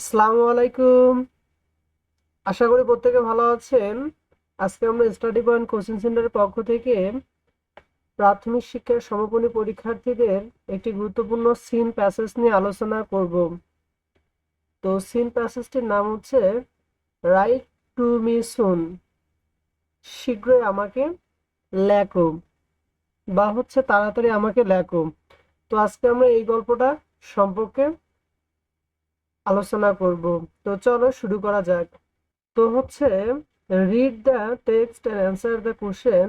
আসসালামু আলাইকুম। আশা করি প্রত্যেকে ভালো আছেন। আজকে আমরা স্টাডি পয়েন্ট কোচিং সেন্টারের পক্ষ থেকে প্রাথমিক শিক্ষার সমাপনী পরীক্ষার্থীদের একটি গুরুত্বপূর্ণ সিন প্যাসেজ নিয়ে আলোচনা করব। তো সিন প্যাসেজটির নাম হচ্ছে রাইট টু মি সুন শীঘ্রই আমাকে লেখো বা হচ্ছে তাড়াতাড়ি আমাকে লেখো। তো আজকে আমরা এই গল্পটা সম্পর্কে আলোচনা করব। তো চলো শুরু করা যাক। তো হচ্ছে read the text and answer the question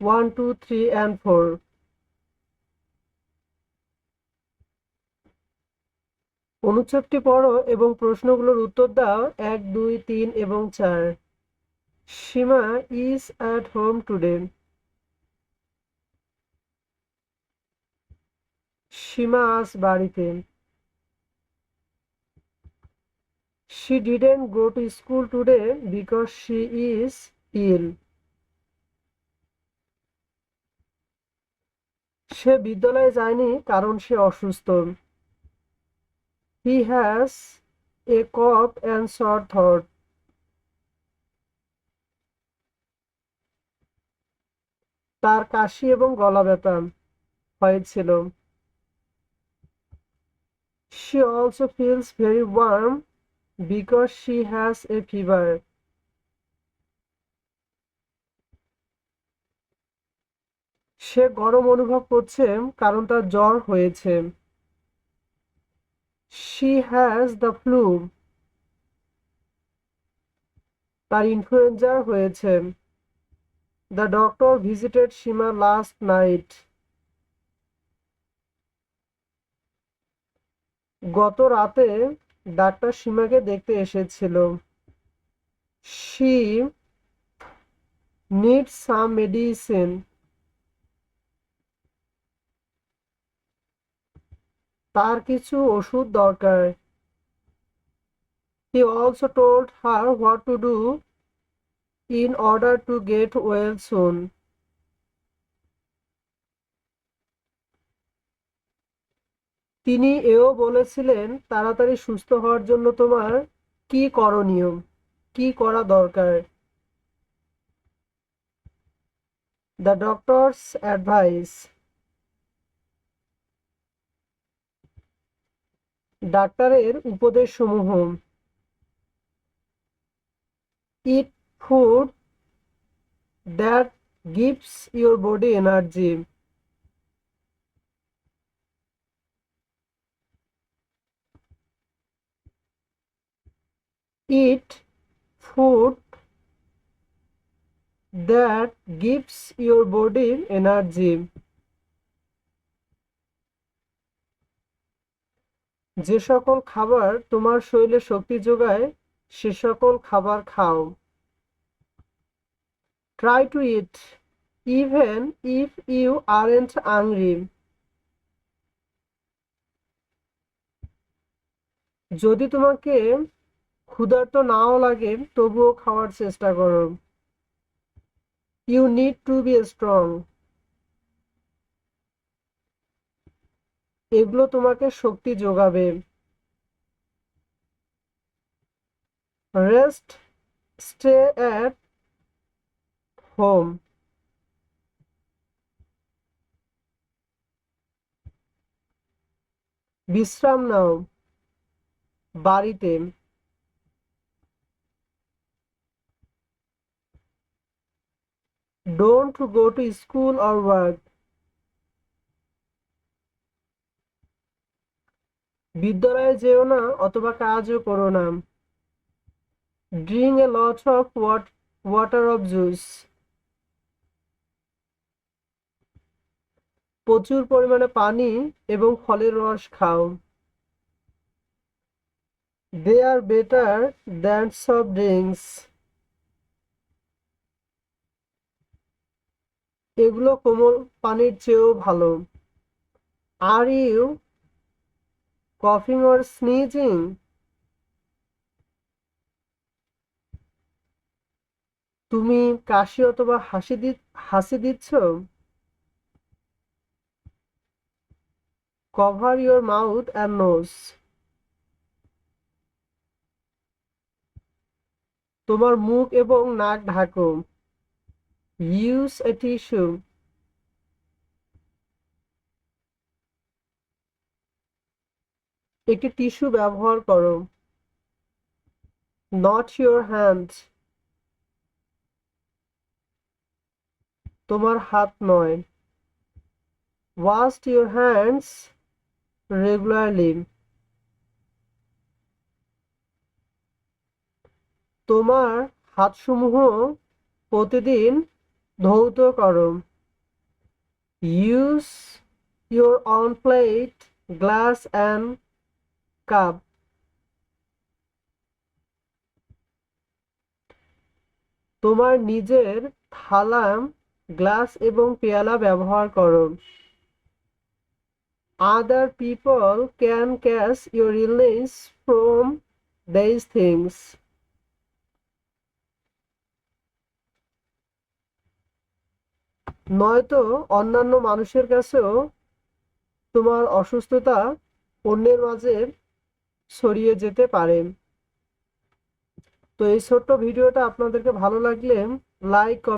one two three and four অনুচ্ছেদটি পড়ো এবং প্রশ্নগুলোর উত্তর দাও এক, দুই, তিন এবং চার। Seema is at home today Seema আজ বাড়িতে। She didn't go to school today because she is ill. সে বিদ্যালয়ে যায়নি কারণ সে অসুস্থ he has a cough and sore thought তার কাশি এবং গলা ব্যথা হয়েছিল she also feels very warm because she has a fever. সে গরম অনুভব করছে কারণ তার জ্বর হয়েছে she has the flu তার ইনফ্লুয়েঞ্জা হয়েছে the doctor visited Shima last night গত রাতে ডাক্তার সীমাকে দেখতে এসেছিল। শি নিড সাম মেডিসিন তার কিছু ওষুধ দরকার। He also told her what to do in order to get well soon তিনি এও বলেছিলেন, তাড়াতাড়ি সুস্থ হওয়ার জন্য তোমার কি করণীয়? কি করা দরকার? দ্য ডক্টরস অ্যাডভাইস ডাক্তারের উপদেশ সমূহ eat food that gives your body energy eat food that gives your body energy. যে সকল খাবার তোমার শরীরে শক্তি যোগায়, সে সকল খাবার খাও। Try to eat even if you aren't hungry যদি তোমাকে ক্ষুধার্ত নাও লাগে, তবুও খাওয়ার চেষ্টা করো। You need to be strong এগুলো তোমাকে শক্তি যোগাবে। রেস্ট স্টে অ্যাট হোম বিশ্রাম নাও বাড়িতে। Don't go to school or work. বিদ্যালয়ে যেও না অথবা কাজও করো না। Drink a lot of water of juice প্রচুর পরিমাণে পানি এবং ফলের রস খাও। They are better than soft drinks এগুলো কোমল পানির চেয়েও ভালো। আর ইউ কফিং অর স্নিজিং তুমি কাশি অথবা হাসি দি হাসি দিচ্ছ? Cover your mouth and nose তোমার মুখ এবং নাক ঢাকো। ইউজ এ টিস্যু একটি টিস্যু ব্যবহার করো। নট ইউর হ্যান্ডস তোমার হাত নয়। ওয়াশ ইউর হ্যান্ডস রেগুলারলি তোমার হাতসমূহ প্রতিদিন ধৌত করো use your own plate glass and cup তোমার নিজের থালা গ্লাস এবং পেয়ালা ব্যবহার করো। Other people can catch your illness from this things নয়তো অন্যান্য মানুষের কাছেও তোমার অসুস্থতা অন্যের মাঝে ছড়িয়ে যেতে পারে। তো এই ছোট্ট ভিডিওটা আপনাদেরকে ভালো লাগলে লাইক